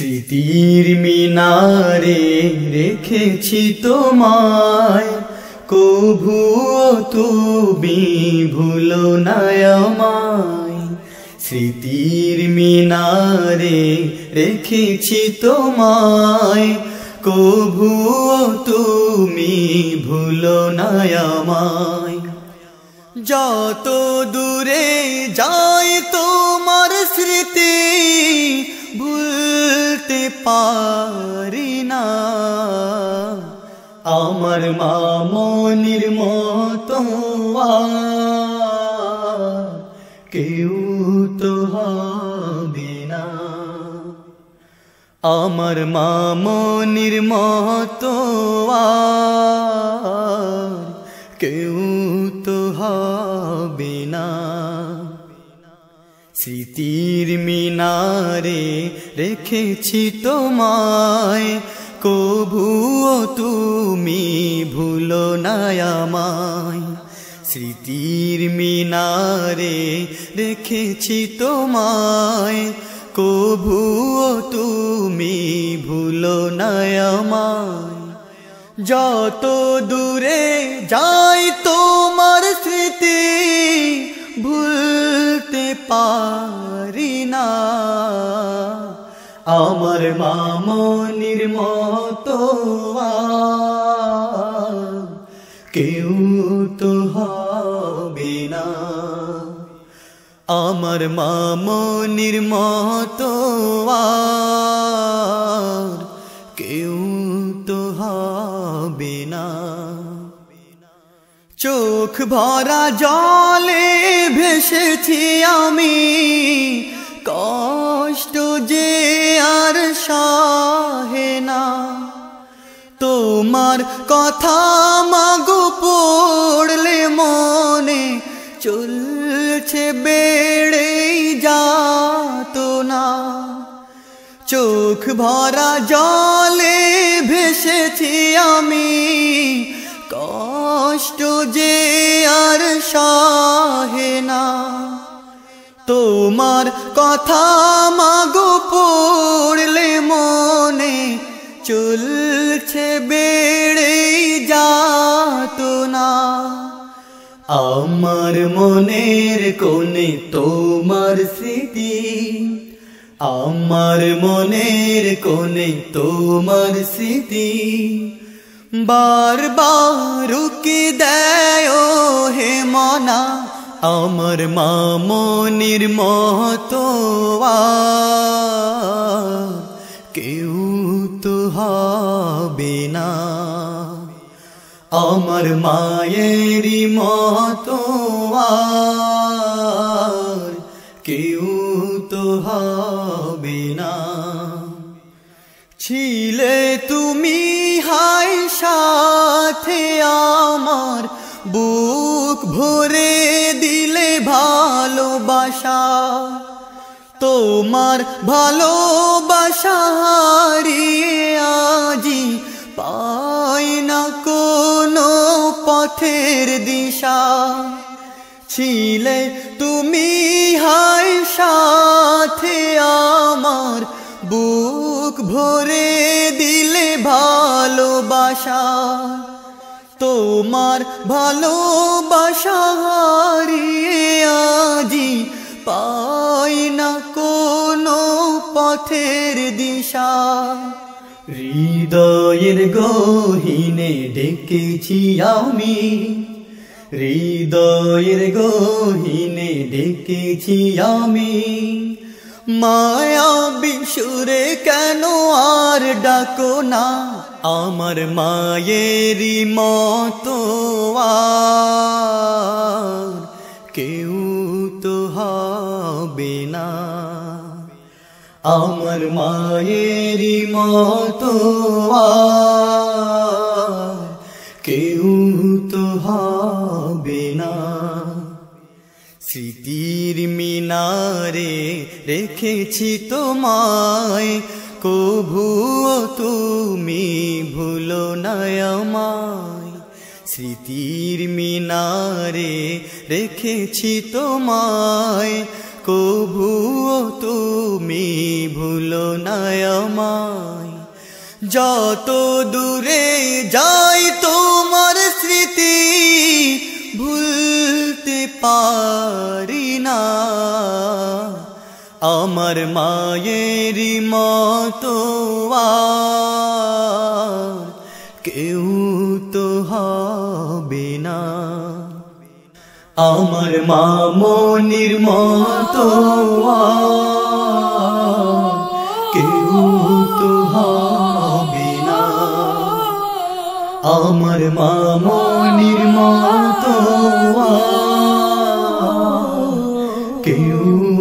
স্মৃতির মিনারে রেখেছি তোমায়। কভু তুমি ভুলো না আমায়। স্মৃতির মিনারে রেখেছি তোমায়। কভু তুমি ভুলো না আমায়। যত দূরে যাই তোমার স্মৃতি পারি না। আমার মামনির মতো কেউ তো না। আমার মামনির মতো স্মৃতির মিনারে রেখেছি তোমায়। কভুও তুমি ভুলো না আমায়। স্মৃতির মিনারে রেখেছি তোমায়। কভুও তুমি ভুলো না আমায়। যত দূরে যাই তোমার আমার মামনির মতো কেউ তো হবে না। আমার মামনির মতো কেউ তো হবে না। চোখ ভরা জলে ভেসেছি আমি। কথা মাগো পড়লে মনে চলছে বেড়েই যাত না। চোখ ভরা জলে ভেসেছি আমি, কষ্ট যে আর সহে না। তোমার কথা মাগো পড়লে মনে চলছে বেড়েই যাত না। আমার মনের কোণে তোমার স্মৃতি, আমার মনের কোণে তোমার স্মৃতি। বারবার রুকি দেয় হে মনা, আমার মামনির মতো আর না। আমার মায়েরই মতো কেউ তো হবে না। ছিলে তুমি হাই সাথে আমার বুক ভরে দিলে ভালোবাসা। তোমার ভালোবাসা দিশা ছিলে তুমি হাই সাথে আমার বুক ভরে দিলে ভালোবাসা। তোমার ভালোবাসা হারিয়ে আজি পাই না কোনো পথের দিশা। হৃদয়ের গহিনে ডেকেছি আমি হৃদয়ের গহিনে ডেকেছি আমি। মায়া বিশুরে কেন আর ডাকো না? আমার মায়েরই মতো কেউ তো হবে না। আমার মায়েরই মতো মিনারে রেখেছি তোমায়, কভুও তুমি ভুলো না আমায়। স্মৃতির মিনারে রেখেছি তোমায়, কভুও তুমি ভুলো না আমায়। যত দূরে যাই তোমার স্মৃতি, ভুলতে পারি না। আমার মায়েরই মতো কেউ তো হবে না। আমার মামনির মতো আর কেউ তো হবে না। আমার মতো আর you.